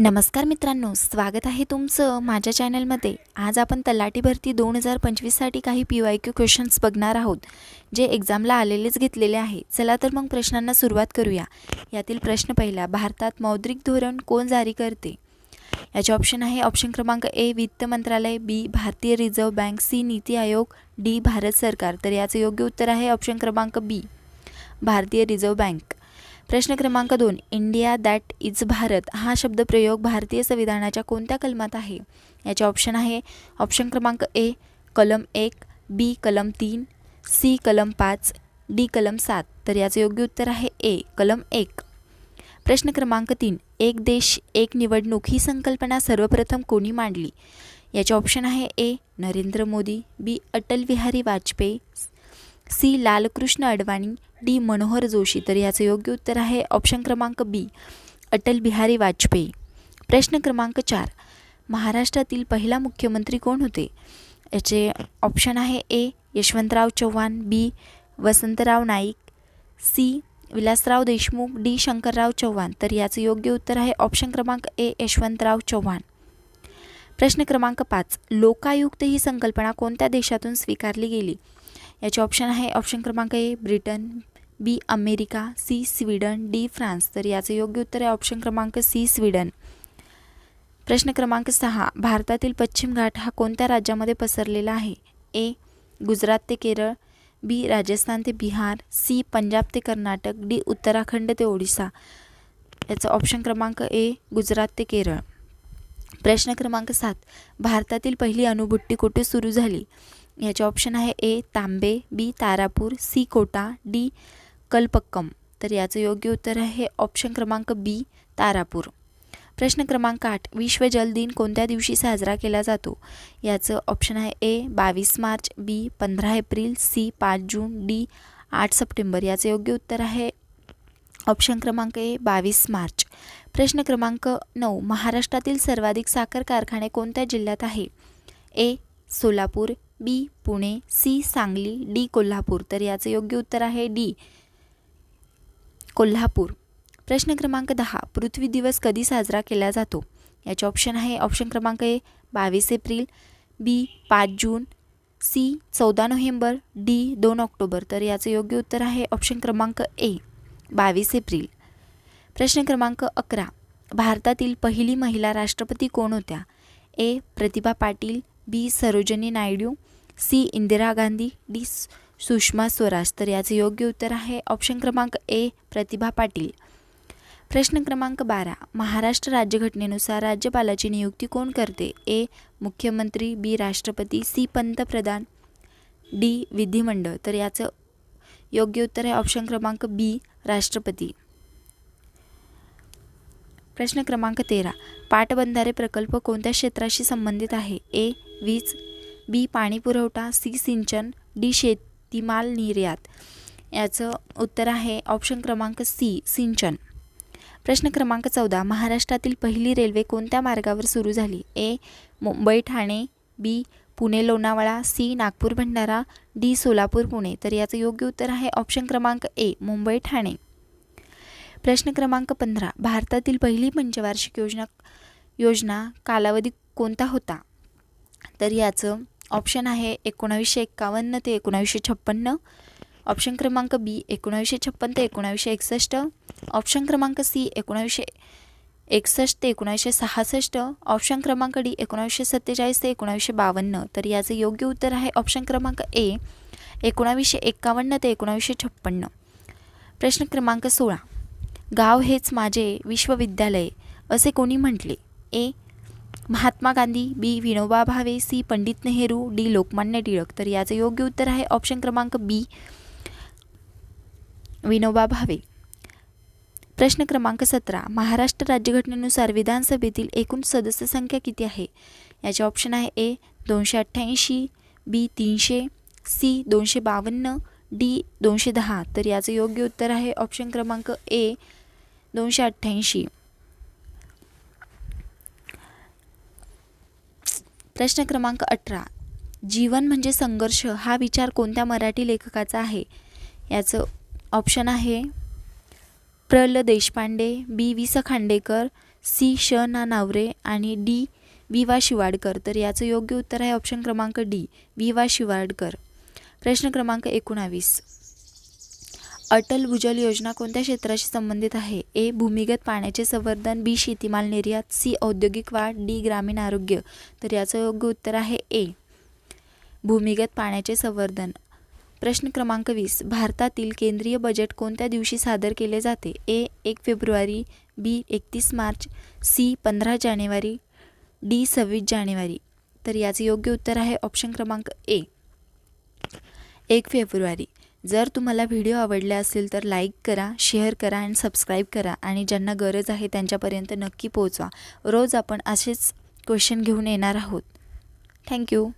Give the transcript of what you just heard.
नमस्कार मित्रांनो स्वागत आहे तुमचं माझ्या चॅनलमध्ये. आज आपण तलाठी भरती दोन हजार पंचवीससाठी काही पी वाय क्यू क्वेश्चन्स बघणार आहोत जे एक्झामला आलेलेच घेतलेले आहे. चला तर मग प्रश्नांना सुरुवात करूया. यातील प्रश्न पहिला भारतात मौद्रिक धोरण कोण जारी करते? याचे ऑप्शन आहे ऑप्शन क्रमांक ए वित्त मंत्रालय बी भारतीय reserve bank C NITI Aayog D Bharat सरकार. तर याचं योग्य उत्तर आहे ऑप्शन क्रमांक बी भारतीय रिझर्व्ह बँक. प्रश्न क्रमांक दोन इंडिया दॅट इज भारत हा शब्दप्रयोग भारतीय संविधानाच्या कोणत्या कलमात आहे? याचे ऑप्शन आहे ऑप्शन क्रमांक ए कलम एक बी कलम तीन सी कलम पाच डी कलम सात. तर याचं योग्य उत्तर आहे ए कलम एक. प्रश्न क्रमांक तीन एक देश एक निवडणूक ही संकल्पना सर्वप्रथम कोणी मांडली? याचे ऑप्शन आहे A Narendra Modi B Atal Bihari Vajpayee C. Lalkrishna Advani D. Manohar Joshi. तर याचं योग्य उत्तर आहे ऑप्शन क्रमांक बी. अटल बिहारी वाजपेयी. प्रश्न क्रमांक चार. महाराष्ट्रातील पहिला मुख्यमंत्री कोण होते? याचे ऑप्शन आहे A. Yashwantrao Chavan B. Vasantrao Naik C. Vilasrao Deshmukh D. Shankarrao Chavan. तर याचं योग्य उत्तर आहे ऑप्शन क्रमांक ए. यशवंतराव चव्हाण. प्रश्न क्रमांक पाच. लोकायुक्त ही संकल्पना कोणत्या देशातून स्वीकारली गेली? याचे ऑप्शन आहे. ऑप्शन क्रमांक A Britain B America C Sweden D France तर याचं योग्य उत्तर आहे ऑप्शन क्रमांक सी स्वीडन प्रश्न क्रमांक सहा. भारतातील पश्चिम घाट हा कोणत्या राज्यामध्ये पसरलेला आहे? ए गुजरात ते केरळ. बी राजस्थान ते बिहार. सी पंजाब ते कर्नाटक. डी उत्तराखंड ते ओडिसा. याचं ऑप्शन क्रमांक ए गुजरात ते केरळ. प्रश्न क्रमांक सात. भारतातील पहिली अणुभट्टी कुठे सुरू झाली? याचे ऑप्शन आहे A Trombay B Tarapur C Kota D Kalpakkam. तर याचं योग्य उत्तर आहे ऑप्शन क्रमांक बी तारापूर. प्रश्न क्रमांक आठ विश्व जल दिन कोणत्या दिवशी साजरा केला जातो? याचं ऑप्शन आहे ए बावीस मार्च बी पंधरा एप्रिल सी पाच जून डी आठ सप्टेंबर. याचं योग्य उत्तर आहे ऑप्शन क्रमांक ए बावीस मार्च. प्रश्न क्रमांक नऊ महाराष्ट्रातील सर्वाधिक साखर कारखाने कोणत्या जिल्ह्यात आहे? A Solapur B Pune C Sangli D Kolhapur. तर याचं योग्य उत्तर आहे डी कोल्हापूर. प्रश्न क्रमांक दहा. पृथ्वी दिवस कधी साजरा केला जातो? याचे ऑप्शन आहे ऑप्शन क्रमांक ए बावीस एप्रिल बी पाच जून सी चौदा नोव्हेंबर डी दोन ऑक्टोबर. तर याचं योग्य उत्तर आहे ऑप्शन क्रमांक ए बावीस एप्रिल. प्रश्न क्रमांक अकरा. भारतातील पहिली महिला राष्ट्रपती कोण होत्या? A Pratibha Patil B. Sarojini Naidu C. Indira Gandhi D. Sushma Swaraj. तर याचं योग्य उत्तर आहे ऑप्शन क्रमांक ए प्रतिभा पाटील. प्रश्न क्रमांक बारा. महाराष्ट्र राज्यघटनेनुसार राज्यपालाची नियुक्ती कोण करते? ए. मुख्यमंत्री बी. राष्ट्रपती सी. पंतप्रधान डी. विधिमंडळ. तर याचं योग्य उत्तर आहे ऑप्शन क्रमांक बी राष्ट्रपती. प्रश्न क्रमांक तेरा. पाटबंधारे प्रकल्प कोणत्या क्षेत्राशी संबंधित आहे? ए. वीज बी पाणी पुरवठा सी सिंचन डी शेतीमाल निर्यात. याचं उत्तर आहे ऑप्शन क्रमांक सी सिंचन. प्रश्न क्रमांक चौदा महाराष्ट्रातील पहिली रेल्वे कोणत्या मार्गावर सुरू झाली? A Mumbai Thane B Pune Lonavala C Nagpur Bhandara D Solapur Pune. तर याचं योग्य उत्तर आहे ऑप्शन क्रमांक ए मुंबई ठाणे. प्रश्न क्रमांक पंधरा भारतातील पहिली पंचवार्षिक योजना योजना कालावधी कोणता होता? तर याचं ऑप्शन आहे एकोणावीसशे एक्कावन्न ते एकोणावीसशे छप्पन्न. ऑप्शन क्रमांक बी एकोणावीसशे छप्पन्न ते एकोणावीसशे एकसष्ट. ऑप्शन क्रमांक सी एकोणावीसशे एकसष्ट ते एकोणावीसशे सहासष्ट. ऑप्शन क्रमांक डी एकोणावीसशे सत्तेचाळीस ते एकोणावीसशे बावन्न. तर याचं योग्य उत्तर आहे ऑप्शन क्रमांक ए एकोणावीसशे एक्कावन्न ते एकोणावीसशे छप्पन्न. प्रश्न क्रमांक सोळा. गाव हेच माझे विश्वविद्यालय असे कोणी म्हटले? A Mahatma Gandhi B. Vinoba Bhave C. Pandit Nehru D. Lokmanya Tilak. तर याचं योग्य उत्तर आहे ऑप्शन क्रमांक बी विनोबा भावे. प्रश्न क्रमांक सतरा. महाराष्ट्र राज्यघटनेनुसार विधानसभेतील एकूण सदस्य संख्या किती आहे? याचे ऑप्शन आहे ए दोनशे अठ्ठ्याऐंशी बी तीनशे सी दोनशे बावन्न डी दोनशे दहा. तर याचं योग्य उत्तर आहे ऑप्शन क्रमांक ए दोनशे अठ्ठ्याऐंशी. प्रश्न क्रमांक अठरा. जीवन म्हणजे संघर्ष हा विचार कोणत्या मराठी लेखकाचा आहे? याचं ऑप्शन आहे प्र. ल. देशपांडे बी. वि स. खांडेकर सी. श. ना. नावरे आणि डी. वि वा. शिवाडकर. तर याचं योग्य उत्तर आहे ऑप्शन क्रमांक डी. वि वा. शिवाडकर. प्रश्न क्रमांक एकोणावीस. अटल भूजल योजना कोणत्या क्षेत्राशी संबंधित आहे? ए. भूमिगत पाण्याचे संवर्धन बी. शेतीमाल निर्यात सी. औद्योगिक वाढ डी. ग्रामीण आरोग्य. तर याचं योग्य उत्तर आहे ए. भूमिगत पाण्याचे संवर्धन. प्रश्न क्रमांक वीस. भारतातील केंद्रीय बजेट कोणत्या दिवशी सादर केले जाते? ए. एक फेब्रुवारी बी. एकतीस मार्च सी. पंधरा जानेवारी डी. सव्वीस जानेवारी. तर याचे योग्य उत्तर आहे ऑप्शन क्रमांक ए. एक फेब्रुवारी. जर तुम्हाला व्हिडिओ आवडले असेल तर लाईक करा शेअर करा आणि सबस्क्राईब करा आणि ज्यांना गरज आहे त्यांच्यापर्यंत नक्की पोहोचवा. रोज आपण असेच क्वेश्चन घेऊन येणार आहोत. थँक्यू.